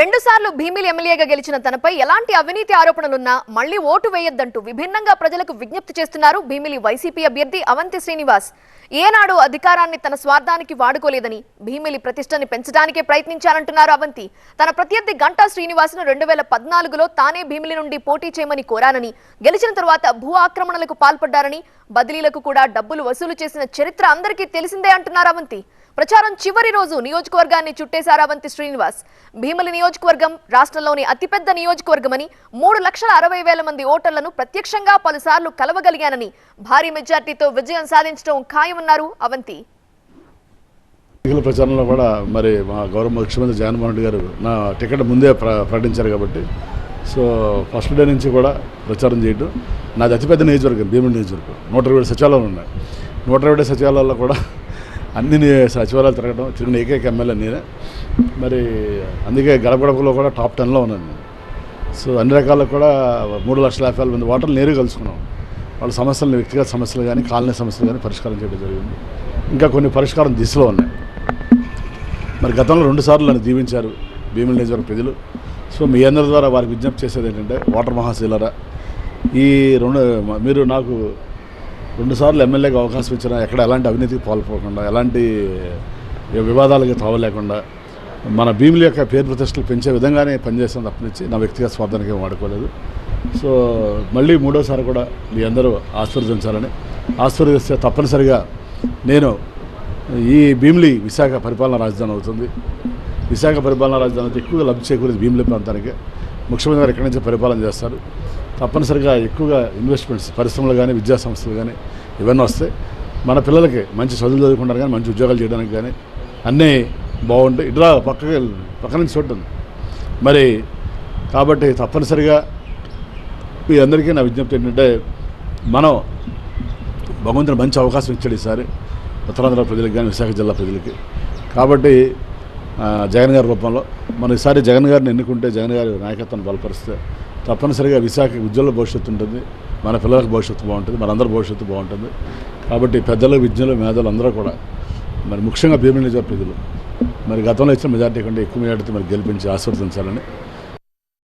రెండుసార్లు భీమిలి ఎమ్మెల్యేగా గెలిచిన తనపై ఎలాంటి అవినీతి ఆరోపణలున్నా మళ్ళీ ఓటు వేయొద్దంటూ విభిన్నంగా ప్రజలకు విజ్ఞప్తి చేస్తున్నారు భీమిలి వైసీపీ అభ్యర్థి అవంతి శ్రీనివాస్. ఏనాడు అధికారాన్ని తన స్వార్థానికి వాడుకోలేదని భీమిలి ప్రతిష్టని పెంచడానికే ప్రయత్నించారంటున్నారు అవంతి. తన ప్రత్యర్థి గంటా శ్రీనివాస్ను రెండు వేల పద్నాలుగులో తానే భీమిలి నుండి పోటీ చేయమని కోరానని గెలిచిన తర్వాత భూ ఆక్రమణలకు పాల్పడ్డారని బదిలీలకు కూడా డబ్బులు వసూలు చేసిన చరిత్ర అందరికీ తెలిసిందే అంటున్నారు అవంతి. ప్రచారం చివరి రోజు నియోజకవర్గాన్ని చుట్టేశారు అవంతి శ్రీనివాస్. భీమిలిని నియోజకవర్గం రాష్ట్రంలోని అతిపెద్ద నియోజకవర్గమని మూడు లక్షల అరవై వేల మంది ఓటర్లను ప్రత్యక్షంగా పలుసార్లు కలవగలిగానని భారీ మెజార్టీతో విజయం సాధించడం ఖాయమన్నారు అవంతి. ఎన్నికల ప్రచారంలో కూడా మరి మా గౌరవ ముఖ్యమంత్రి జగన్మోహన్ రెడ్డి గారు నా టికెట్ ముందే ప్ర ప్రకటించారు కాబట్టి సో ఫస్ట్ డే నుంచి కూడా ప్రచారం చేయడం నాది అతిపెద్ద నియోజకవర్గం భీముడి నియోజకవర్గం. నూట ఇరవై సచివాలయాలు ఉన్నాయి. నూట ఇరవై సచివాలయాల్లో కూడా అన్ని సచివాలయాలు తిరగడం తిరిగిన ఏకైక ఎమ్మెల్యే నేనే. మరి అందుకే గడపగడపలో కూడా టాప్ టెన్లో ఉన్నాను నేను. సో అన్ని రకాల కూడా మూడు లక్షల యాభై వేల మంది ఓటర్లు నేరుగా కలుసుకున్నాం. వాళ్ళ సమస్యలను వ్యక్తిగత సమస్యలు కానీ కాలనీ సమస్యలు కానీ పరిష్కారం చేయడం జరిగింది. ఇంకా కొన్ని పరిష్కారం దిశలో ఉన్నాయి. మరి గతంలో రెండుసార్లు నన్ను దీవించారు భీముల నియోజకవర్గ ప్రజలు. సో మీ అందరి ద్వారా వారికి విజ్ఞప్తి చేసేది ఏంటంటే వాటర్ మహాశీలరా. ఈ రెండు మీరు నాకు రెండుసార్లు ఎమ్మెల్యేగా అవకాశం ఇచ్చినా ఎక్కడ ఎలాంటి అవినీతికి పాల్పోకుండా ఎలాంటి వివాదాలకి తావలేకుండా మన భీముల యొక్క పేరు ప్రతిష్టలు పెంచే విధంగానే పనిచేస్తాను తప్పనిచ్చి నా వ్యక్తిగత స్వార్థానికి వాడుకోలేదు. సో మళ్ళీ మూడోసారి కూడా మీ అందరూ ఆశీర్వదించాలని ఆశీర్వదిస్తే తప్పనిసరిగా నేను ఈ భీమిలి విశాఖ పరిపాలనా రాజధాని అవుతుంది. విశాఖ పరిపాలనా రాజధాని ఎక్కువగా లబ్ధి చేకూరేది భీమిలి ప్రాంతానికి. ముఖ్యమంత్రి గారు ఎక్కడి నుంచి పరిపాలన చేస్తారు? తప్పనిసరిగా ఎక్కువగా ఇన్వెస్ట్మెంట్స్ పరిశ్రమలు కానీ విద్యా సంస్థలు కానీ ఇవన్నీ వస్తాయి మన పిల్లలకి మంచి చదువులు చదువుకుంటారు కానీ మంచి ఉద్యోగాలు చేయడానికి కానీ అన్నీ బాగుంటాయి. ఇట్లా పక్కకి పక్క నుంచి చూడండి మరి కాబట్టి తప్పనిసరిగా మీ అందరికీ నా విజ్ఞప్తి ఏంటంటే మనం భగవంతుని మంచి అవకాశం ఇచ్చాడు ఈసారి ఉత్తరాంధ్ర ప్రజలకు కానీ విశాఖ జిల్లా ప్రజలకి. కాబట్టి జగన్ గారి రూపంలో మనం ఈసారి జగన్ గారిని ఎన్నుకుంటే జగన్ గారి నాయకత్వాన్ని బలపరిస్తే తప్పనిసరిగా విశాఖ ఉజ్వల భవిష్యత్తు ఉంటుంది. మన పిల్లలకు భవిష్యత్తు బాగుంటుంది. మనందరి భవిష్యత్తు బాగుంటుంది. కాబట్టి పెద్దలు విద్యలు మేధలు అందరూ కూడా మరి ముఖ్యంగా భీమిలి నిజ ప్రజలు మరి గతంలో ఇచ్చిన మెజార్టీ కంటే ఎక్కువ మెజార్టీ మరి గెలిపించి ఆశీర్వదించాలని